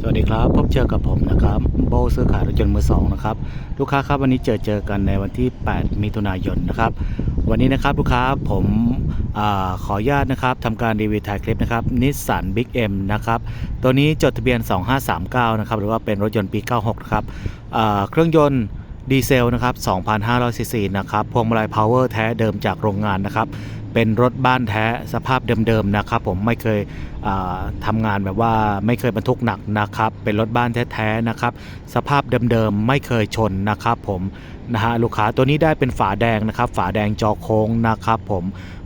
สวัสดีครับพบเจอกับผมนะครับโบซื้อขายรถยนต์มือสองนะครับลูกค้าครับวันนี้เจอเจอกันในวันที่ 8 มิถุนายนนะครับวันนี้นะครับลูกค้าผมอขออนุญาตนะครับทำการรีวิวถ่ายคลิปนะครับนิสสันบิ๊กเอ็มนะครับตัวนี้จดทะเบียน 2539นะครับหรือว่าเป็นรถยนต์ปี 96นะครับเครื่องยนต์ ดีเซลนะครับ 2,500ซีซีนะครับ พวงมาลัยพาวเวอร์แท้เดิมจากโรงงานนะครับ เป็นรถบ้านแท้สภาพเดิมๆนะครับ ผมไม่เคยอ่าทำงานแบบว่าไม่เคยบรรทุกหนักนะครับ เป็นรถบ้านแท้ๆนะครับ สภาพเดิมๆไม่เคยชนนะครับ ผมนะฮะลูกค้าตัวนี้ได้เป็นฝาแดงนะครับ ฝาแดงจอโค้งนะครับผม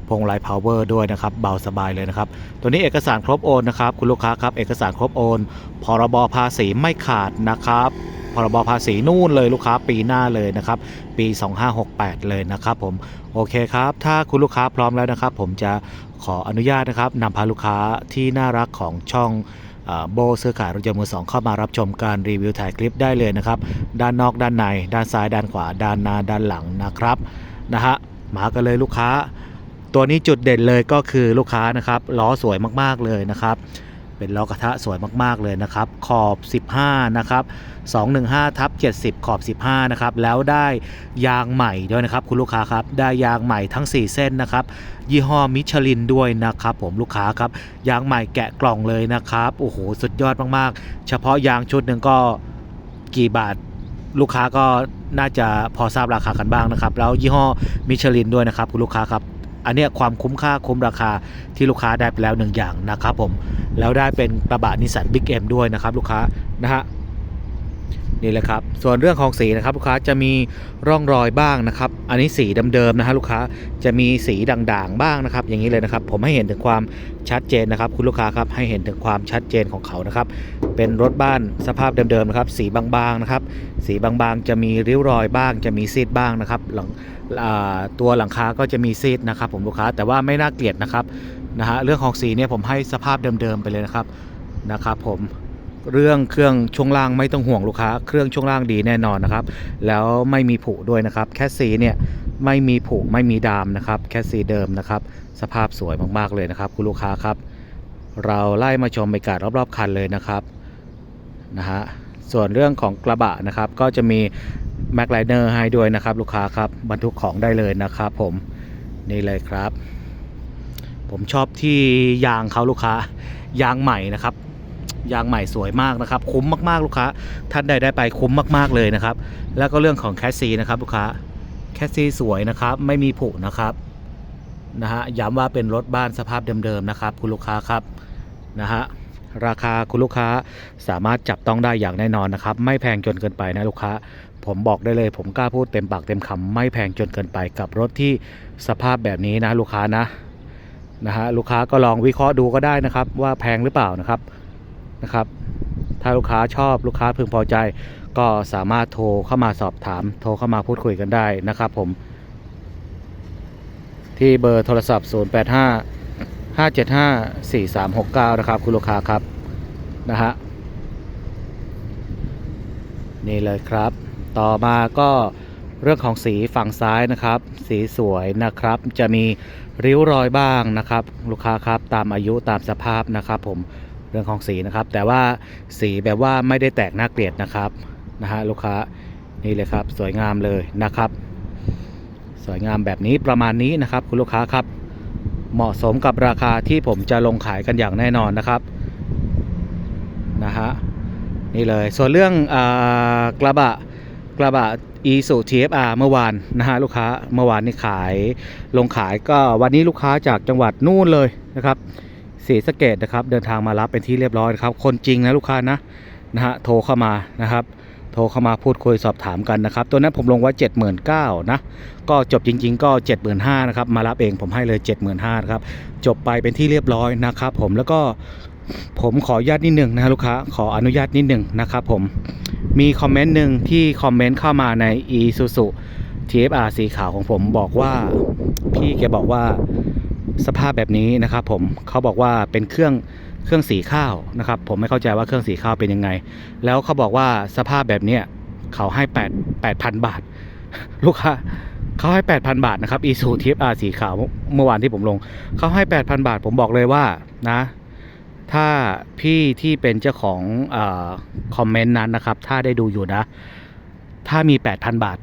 พวงมาลัยพาวเวอร์ด้วยนะครับ เบาสบายเลยนะครับ ตัวนี้เอกสารครบโอนนะครับ คุณลูกค้าครับ เอกสารครบโอน พรบภาษีไม่ขาดนะครับ พรบภาษีนู่นเลยลูกค้าปีหน้าเลยนะครับ ปี 2568 เลยนะครับผมโอเคครับ ถ้าคุณลูกค้าพร้อมแล้วนะครับ ผมจะขออนุญาตนะครับนำพาลูกค้าที่น่ารักของช่องโบซื้อขายรถยนต์มือสองเข้ามารับชมการรีวิวถ่ายคลิปได้เลยนะครับ ด้านนอกด้านใน ด้านซ้ายด้านขวา ด้านหน้าด้านหลังนะครับนะฮะมากันเลยลูกค้า ตัวนี้จุดเด่นเลยก็คือลูกค้านะครับล้อสวยมากๆเลยนะครับ เป็นล้อกระทะสวยมากๆเลยนะครับ ขอบ 15 นะครับ 215ทับ70 ขอบ 15 นะครับ แล้วได้ยางใหม่ด้วยนะครับ คุณลูกค้าครับ ได้ยางใหม่ทั้ง 4 เส้นนะครับ ยี่ห้อมิชลินด้วยนะครับผมลูกค้าครับ ยางใหม่แกะกล่องเลยนะครับ โอ้โห สุดยอดมากๆ เฉพาะยางชุดหนึ่งก็กี่บาทลูกค้าก็น่าจะพอทราบราคากันบ้างนะครับ แล้วยี่ห้อมิชลินด้วยนะครับคุณลูกค้าครับ อันนี้ความคุ้มค่าคุ้มราคาที่ลูกค้าได้ไปแล้วหนึ่งอย่างนะครับผมแล้วได้เป็นกระบะนิสสันบิ๊กเอ็มด้วยนะครับลูกค้านะฮะ นี่แหละครับ ส่วนเรื่องของสีนะครับลูกค้าจะมีร่องรอยบ้างนะครับ อันนี้สีเดิมๆนะฮะลูกค้าจะมีสีด่างๆบ้างนะครับ อย่างนี้เลยนะครับ ผมให้เห็นถึงความชัดเจนนะครับ คุณลูกค้าครับให้เห็นถึงความชัดเจนของเขานะครับ เป็นรถบ้านสภาพเดิมๆนะครับ สีบางๆนะครับ สีบางๆจะมีริ้วรอยบ้าง จะมีซีดบ้างนะครับ หลังตัวหลังคาก็จะมีซีดนะครับ ผมลูกค้าแต่ว่าไม่น่าเกลียดนะครับนะฮะเรื่องของสีเนี่ยผมให้สภาพเดิมๆไปเลยนะครับนะครับ ผม เรื่องเครื่องช่วงล่างไม่ต้องห่วงลูกค้า เครื่องช่วงล่างดีแน่นอนนะครับ แล้วไม่มีผุด้วยนะครับ แคสซีเนี่ยไม่มีผุไม่มีดามนะครับ แคสซีเดิมนะครับ สภาพสวยมากๆเลยนะครับ คุณลูกค้าครับ เราไล่มาชมบรรยากาศรอบๆคันเลยนะครับนะฮะส่วนเรื่องของกระบะนะครับ ก็จะมีแม็กไลเนอร์ให้ด้วยนะครับ ลูกค้าครับบรรทุกของได้เลยนะครับ ผมนี่เลยครับ ผมชอบที่ยางเขาลูกค้ายางใหม่นะครับ ยางใหม่สวยมากนะครับ คุ้มมากๆลูกค้า ท่านใดได้ไปคุ้มมากๆเลยนะครับ แล้วก็เรื่องของแคสซีนะครับลูกค้า แคสซีสวยนะครับ ไม่มีผุนะครับนะฮะย้ำว่าเป็นรถบ้านสภาพเดิมๆนะครับคุณลูกค้าครับนะฮะราคาคุณลูกค้าสามารถจับต้องได้อย่างแน่นอนนะครับ ไม่แพงจนเกินไปนะลูกค้า ผมบอกได้เลย ผมกล้าพูดเต็มปากเต็มคำไม่แพงจนเกินไปกับรถที่สภาพแบบนี้นะลูกค้านะนะฮะลูกค้าก็ลองวิเคราะห์ดูก็ได้นะครับ ว่าแพงหรือเปล่านะครับ นะครับ ถ้าลูกค้าชอบลูกค้าพึงพอใจ ก็สามารถโทรเข้ามาสอบถาม โทรเข้ามาพูดคุยกันได้นะครับผม ที่เบอร์โทรศัพท์ 085 575 4369 นะครับ คุณลูกค้าครับนะฮะนี่เลยครับ ต่อมาก็เรื่องของสีฝั่งซ้ายนะครับ สีสวยนะครับ จะมีริ้วรอยบ้างนะครับ ลูกค้าครับตามอายุตามสภาพนะครับผม เรื่องของสีนะครับ แต่ว่าสีแบบว่าไม่ได้แตกน่าเกลียดนะครับนะฮะลูกค้านี่เลยครับ สวยงามเลยนะครับ สวยงามแบบนี้ประมาณนี้นะครับ คุณลูกค้าครับ เหมาะสมกับราคาที่ผมจะลงขายกันอย่างแน่นอนนะครับนะฮะนี่เลยส่วนเรื่องอากระบะกระบะ e s u TFR เมื่อวานนะฮะลูกค้าเมื่อวานนี้ขายลงขายก็วันนี้ลูกค้าจากจังหวัดนู่นเลยนะครับ ศรีสะเกดนะครับเดินทางมารับเป็นที่เรียบร้อยนะครับคนจริงนะลูกค้านะนะฮะโทรเข้ามานะครับโทรเข้ามาพูดคุยสอบถามกันนะครับ ตัวนั้นผมลงไว้ 79,000นะ ก็จบจริง ๆ ก็ 75,000นะครับ มารับเองผมให้เลย 75,000นครับ จบไปเป็นที่เรียบร้อยนะครับผม แล้วก็ผมขออนุญาตนิดหนึ่งนะลูกค้า ขออนุญาตนิดหนึ่งนะครับผม มีคอมเมนต์หนึ่งที่คอมเมนต์เข้ามาใน e s u s u TFR สีขาวของผมบอกว่า พี่แกบอกว่า สภาพแบบนี้นะครับผมเขาบอกว่าเป็นเครื่องเครื่องสีข้าวนะครับ ผมไม่เข้าใจว่าเครื่องสีข้าวเป็นยังไง แล้วเขาบอกว่าสภาพแบบเนี้ยเขาให้8 8,000บาท ลูกค้าเขาให้ 8,000 บาทนะครับ e s u TFR สีขาวเมื่อวานที่ผมลง เขาให้ 8,000 บาท ผมบอกเลยว่านะ ถ้าพี่ที่เป็นเจ้าของอคอมเมนต์นั้นนะครับ ถ้าได้ดูอยู่นะ ถ้ามี 8,000 บาท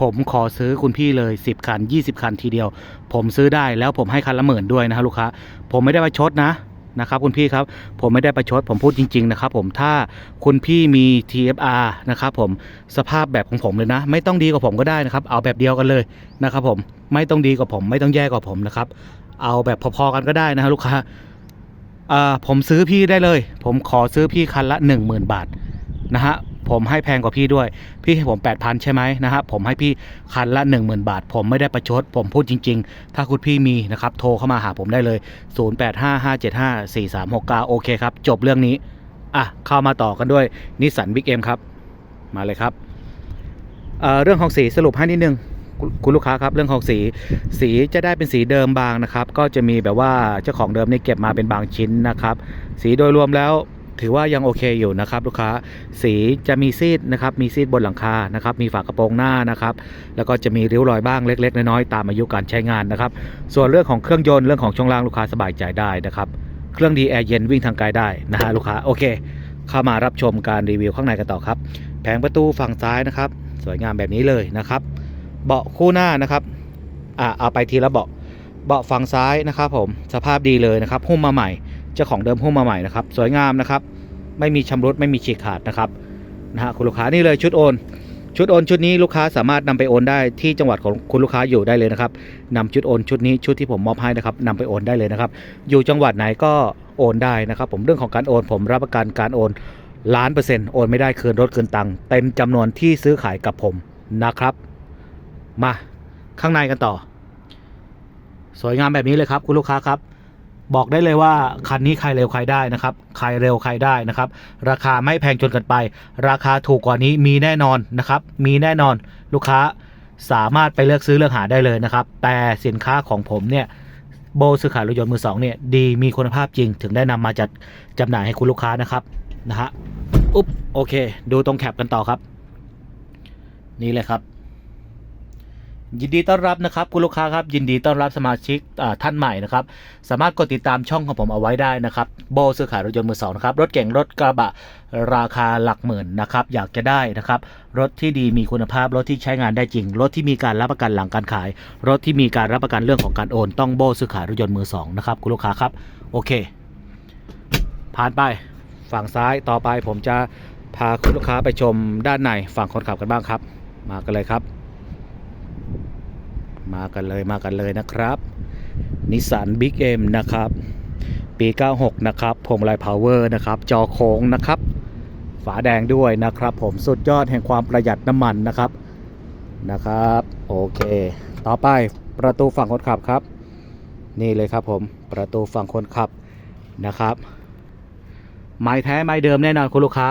ผมขอซื้อคุณพี่เลย 10 คัน 20 คันทีเดียว ผมซื้อได้แล้วผมให้คันละหมื่นด้วยนะฮะลูกค้า ผมไม่ได้ประชดนะนะครับคุณพี่ครับผมไม่ได้ประชดผมพูดจริง ๆ นะครับผมถ้าคุณพี่มี TFR นะครับผมสภาพแบบของผมเลยนะ ไม่ต้องดีกว่าผมก็ได้นะครับเอาแบบเดียวกันเลยนะครับผมไม่ต้องดีกว่าผม ไม่ต้องแย่กว่าผมนะครับเอาแบบพอๆกันก็ได้นะฮะลูกค้าอ่าผมซื้อพี่ได้เลย ผมขอซื้อพี่คันละ 10,000 บาทนะฮะ ผมให้แพงกว่าพี่ด้วย พี่ให้ผม 8,000 ใช่ไหมนะฮะผมให้พี่คันละ 10,000 บาท ผมไม่ได้ประชด ผมพูดจริง ๆ ถ้าคุณพี่มีนะครับโทรเข้ามาหาผมได้เลย 0855754369 โอเคครับ จบเรื่องนี้ อะ เข้ามาต่อกันด้วยนิสสันบิ๊กเอ็มครับ มาเลยครับเเรื่องของสีสรุปให้นิดนึงคุณลูกค้าครับเรื่องของสีสีจะได้เป็นสีเดิมบางนะครับ ก็จะมีแบบว่าเจ้าของเดิมนี่เก็บมาเป็นบางชิ้นนะครับ สีโดยรวมแล้ว ถือว่ายังโอเคอยู่นะครับลูกค้าสีจะมีซีดนะครับมีซีดบนหลังคานะครับมีฝากระโปรงหน้านะครับแล้วก็จะมีริ้วรอยบ้างเล็ก ๆ น้อยๆตามอายุการใช้งานนะครับส่วนเรื่องของเครื่องยนต์เรื่องของช่วงล่างลูกค้าสบายใจได้นะครับเครื่องดีแอร์เย็นวิ่งทางไกลได้นะฮะลูกค้าโอเค เข้ามารับชมการรีวิวข้างในกันต่อครับ แผงประตูฝั่งซ้ายนะครับ สวยงามแบบนี้เลยนะครับ เบาะคู่หน้านะครับอ่าเอาไปทีละเบาะเบาะฝั่งซ้ายนะครับผมสภาพดีเลยนะครับหุ้มมาใหม่ เจ้าของเดิมหุ้มมาใหม่นะครับ สวยงามนะครับ ไม่มีชำรุดไม่มีฉีกขาดนะครับนะฮะคุณลูกค้านี่เลยชุดโอน ชุดโอนชุดนี้ลูกค้าสามารถนำไปโอนได้ที่จังหวัดของคุณลูกค้าอยู่ได้เลยนะครับนำชุดโอนชุดนี้ชุดที่ผมมอบให้นะครับนำไปโอนได้เลยนะครับ อยู่จังหวัดไหนก็โอนได้นะครับ ผมเรื่องของการโอน ผมรับประกันการโอนล้านเปอร์เซ็นต์โอนไม่ได้คืนรถคืนตังค์เต็มจำนวนที่ซื้อขายกับผมนะครับ มาข้างในกันต่อ สวยงามแบบนี้เลยครับ คุณลูกค้าครับ บอกได้เลยว่าคันนี้ใครเร็วใครได้นะครับใครเร็วใครได้นะครับ ราคาไม่แพงจนเกินไป ราคาถูกกว่านี้มีแน่นอนนะครับ มีแน่นอนลูกค้าสามารถไปเลือกซื้อเลือกหาได้เลยนะครับ แต่สินค้าของผมเนี่ยโบซื้อขายรถยนต์มือสองเนี่ยดีมีคุณภาพจริง ถึงได้นำมาจัดจำหน่ายให้คุณลูกค้านะครับนะฮะอุ๊บโอเค ดูตรงแคปกันต่อครับ นี่เลยครับ ยินดีต้อนรับนะครับคุณลูกค้าครับยินดีต้อนรับสมาชิกท่านใหม่นะครับสามารถกดติดตามช่องของผมเอาไว้ได้นะครับโบซื้อขายรถยนต์มือสองนะครับรถเก่งรถกระบะราคาหลักหมื่นนะครับอยากจะได้นะครับรถที่ดีมีคุณภาพรถที่ใช้งานได้จริง รถที่มีการรับประกันหลังการขาย รถที่มีการรับประกันเรื่องของการโอน ต้องโบซื้อขายรถยนต์มือสองนะครับคุณลูกค้าครับโอเค ผ่านไปฝั่งซ้ายต่อไปผมจะพาคุณลูกค้าไปชมด้านในฝั่งคนขับกันบ้างครับ มากันเลยครับ มากันเลยมากันเลยนะครับนิสสันบิ๊กเอ็มนะครับ ปี 96 นะครับพวงมาลัยพาวเวอร์นะครับ จอโค้งนะครับ ฝาแดงด้วยนะครับ ผมสุดยอดแห่งความประหยัดน้ำมันนะครับนะครับ โอเค ต่อไปประตูฝั่งคนขับครับ นี่เลยครับผมประตูฝั่งคนขับนะครับไม้แท้ไม้เดิมแน่นอนคุณลูกค้า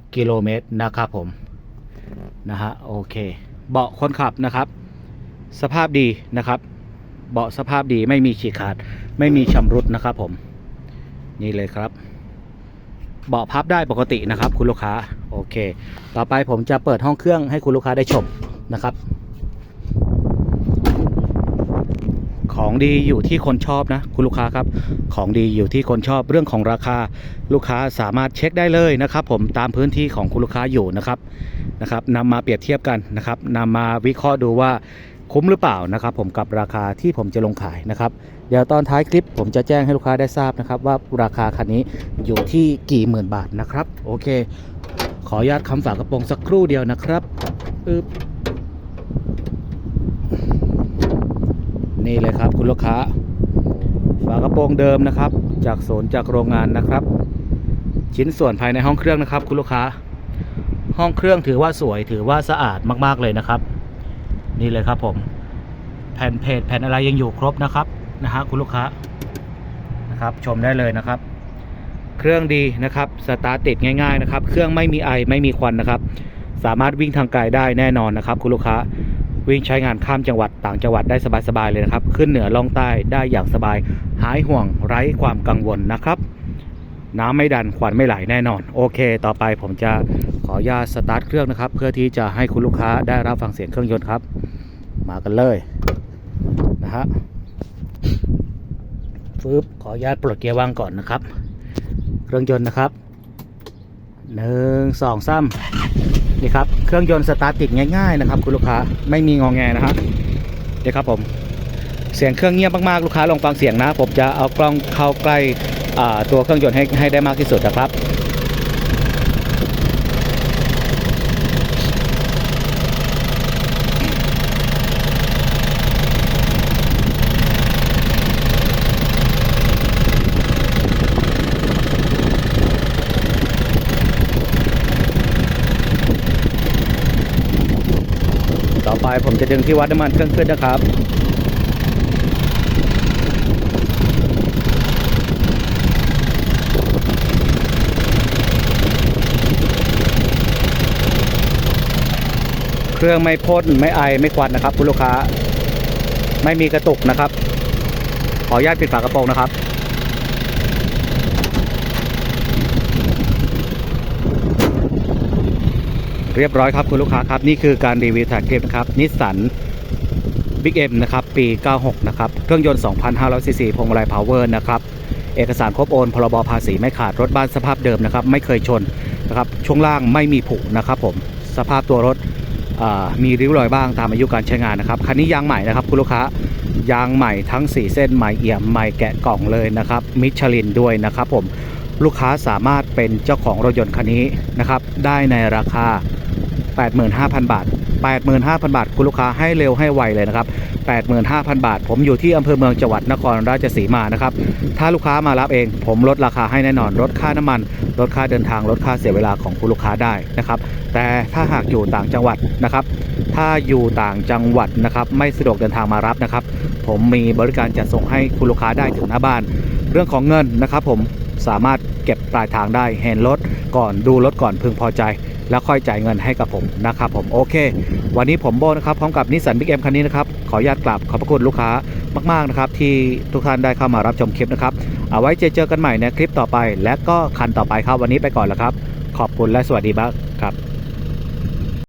589,416 กิโลเมตรนะครับผม นะฮะโอเค เบาะคนขับนะครับ สภาพดีนะครับ เบาะสภาพดีไม่มีฉีกขาด ไม่มีชำรุดนะครับผม นี่เลยครับ เบาะพับได้ปกตินะครับ คุณลูกค้าโอเค ต่อไปผมจะเปิดห้องเครื่องให้คุณลูกค้าได้ชมนะครับ ของดีอยู่ที่คนชอบนะ คุณลูกค้าครับ ของดีอยู่ที่คนชอบเรื่องของราคา ลูกค้าสามารถเช็คได้เลยนะครับ ผมตามพื้นที่ของคุณลูกค้าอยู่นะครับ นะครับนำมาเปรียบเทียบกันนะครับนำมาวิเคราะห์ดูว่าคุ้มหรือเปล่านะครับ ผมกับราคาที่ผมจะลงขายนะครับ เดี๋ยวตอนท้ายคลิปผมจะแจ้งให้ลูกค้าได้ทราบนะครับ ว่าราคาคันนี้อยู่ที่กี่หมื่นบาทนะครับ โอเค ขออนุญาตคำฝากกระโปรงสักครู่เดียวนะครับอึ๊บนี่เลยครับคุณลูกค้า ฝากระโปรงเดิมนะครับ จากศูนย์จากโรงงานนะครับ ชิ้นส่วนภายในห้องเครื่องนะครับ คุณลูกค้า ห้องเครื่องถือว่าสวยถือว่าสะอาดมากๆเลยนะครับ นี่เลยครับผม แผ่นเพจแผ่นอะไรยังอยู่ครบนะครับนะฮะคุณลูกค้านะครับ ชมได้เลยนะครับ เครื่องดีนะครับสตาร์ทติดง่ายๆนะครับ เครื่องไม่มีไอไม่มีควันนะครับ สามารถวิ่งทางไกลได้แน่นอนนะครับ คุณลูกค้าวิ่งใช้งานข้ามจังหวัดต่างจังหวัดได้สบายๆเลยนะครับ ขึ้นเหนือล่องใต้ได้อย่างสบาย หายห่วงไร้ความกังวลนะครับ น้ำไม่ดันควันไม่ไหลแน่นอน โอเค ต่อไปผมจะขออนุญาตสตาร์ทเครื่องนะครับ เพื่อที่จะให้คุณลูกค้าได้รับฟังเสียงเครื่องยนต์ครับ มากันเลยนะฮะฟืบขออนุญาตปลดเกียร์ว่างก่อนนะครับ เครื่องยนต์นะครับหนึ่งสองสามนี่ครับ เครื่องยนต์สตาร์ทติดง่ายๆนะครับ คุณลูกค้าไม่มีงองแงนะครับเดี๋ยวครับผม เสียงเครื่องเงียบมากๆลูกค้าลองฟังเสียงนะ ผมจะเอากล้องเข้าใกล้ ตัวเครื่องยนต์ให้ให้ได้มากที่สุดนะครับต่อไปผมจะดึงที่วัดน้ำมันเครื่องขึ้นนะครับ เครื่องไม่พ่นไม่ไอไม่ควันนะครับคุณลูกค้า ไม่มีกระตุกนะครับ ขออนุญาตปิดฝากระโปรงนะครับ เรียบร้อยครับคุณลูกค้าครับ นี่คือการรีวิวแท็กเก็บนะครับนิสสันบิ๊กเอ็มนะครับ ปี 96 นะครับ เครื่องยนต์ 2,500ซีซีพวงมาลัยพาวเวอร์นะครับ เอกสารครบโอน พรบภาษีไม่ขาด รถบ้านสภาพเดิมนะครับ ไม่เคยชนนะครับ ช่วงล่างไม่มีผุนะครับผม สภาพตัวรถ มีริ้วรอยบ้างตามอายุการใช้งานนะครับคันนี้ยางใหม่นะครับคุณลูกค้ายางใหม่ทั้ง 4 เส้นใหม่เอี่ยมใหม่แกะกล่องเลยนะครับมิชลินด้วยนะครับผมลูกค้าสามารถเป็นเจ้าของรถยนต์คันนี้นะครับได้ในราคา 85,000 บาท 85,000 บาท คุณลูกค้าให้เร็วให้ไวเลยนะครับ 85,000 บาท ผมอยู่ที่อำเภอเมืองจังหวัดนครราชสีมานะครับ ถ้าลูกค้ามารับเอง ผมลดราคาให้แน่นอนลดค่าน้ำมันลดค่าเดินทางลดค่าเสียเวลาของคุณลูกค้าได้นะครับ แต่ถ้าหากอยู่ต่างจังหวัดนะครับ ถ้าอยู่ต่างจังหวัดนะครับ ไม่สะดวกเดินทางมารับนะครับ ผมมีบริการจัดส่งให้คุณลูกค้าได้ถึงหน้าบ้าน เรื่องของเงินนะครับ ผมสามารถเก็บปลายทางได้เห็นรถก่อนดูรถก่อนพึงพอใจ แล้วค่อยจ่ายเงินให้กับผมนะครับผมโอเค วันนี้ผมโบนะครับพร้อมกับนิสสันบิ๊กเอ็มคันนี้นะครับขออนุญาตกราบขอบพระคุณลูกค้ามากๆนะครับที่ทุกท่านได้เข้ามารับชมคลิปนะครับเอาไว้เจอเจอกันใหม่ในคลิปต่อไป และก็คันต่อไปครับวันนี้ไปก่อนแล้วครับ ขอบคุณและสวัสดีบ้างครับ